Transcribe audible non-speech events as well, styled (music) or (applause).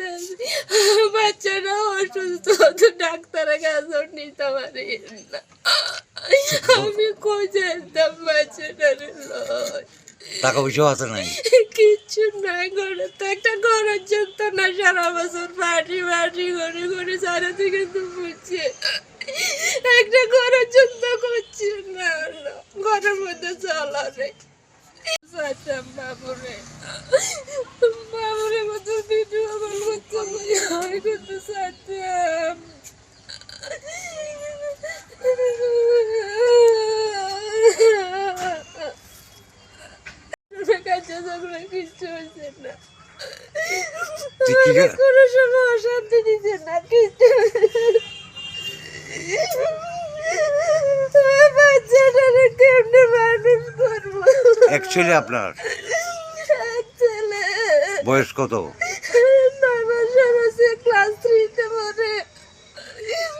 (laughs) বাচ্চাটা অসুস্থ তো ডাক্তারের কাছে নিতে পারি না। আমি কই যেতাম বাচ্চাটার টাকা পয়সাও আছে নাই? কিচ্ছু নাই ঘরে তো একটা ঘরের যন্ত্র না সারা বছর পাটি পাটি করে করে সারা থেকে তো বুঝছে। একটা ঘরের যন্ত্র করছে না ঘরের মধ্যে চলা রে করতে ঝগড়া কিচ্ছু হয়েছে না কোনো সময় অশান্তি দিচ্ছে না কিচ্ছু বাচ্চাটারে কেমনে মানুষ করব অ্যাকচুয়ালি আপনার বয়স কত?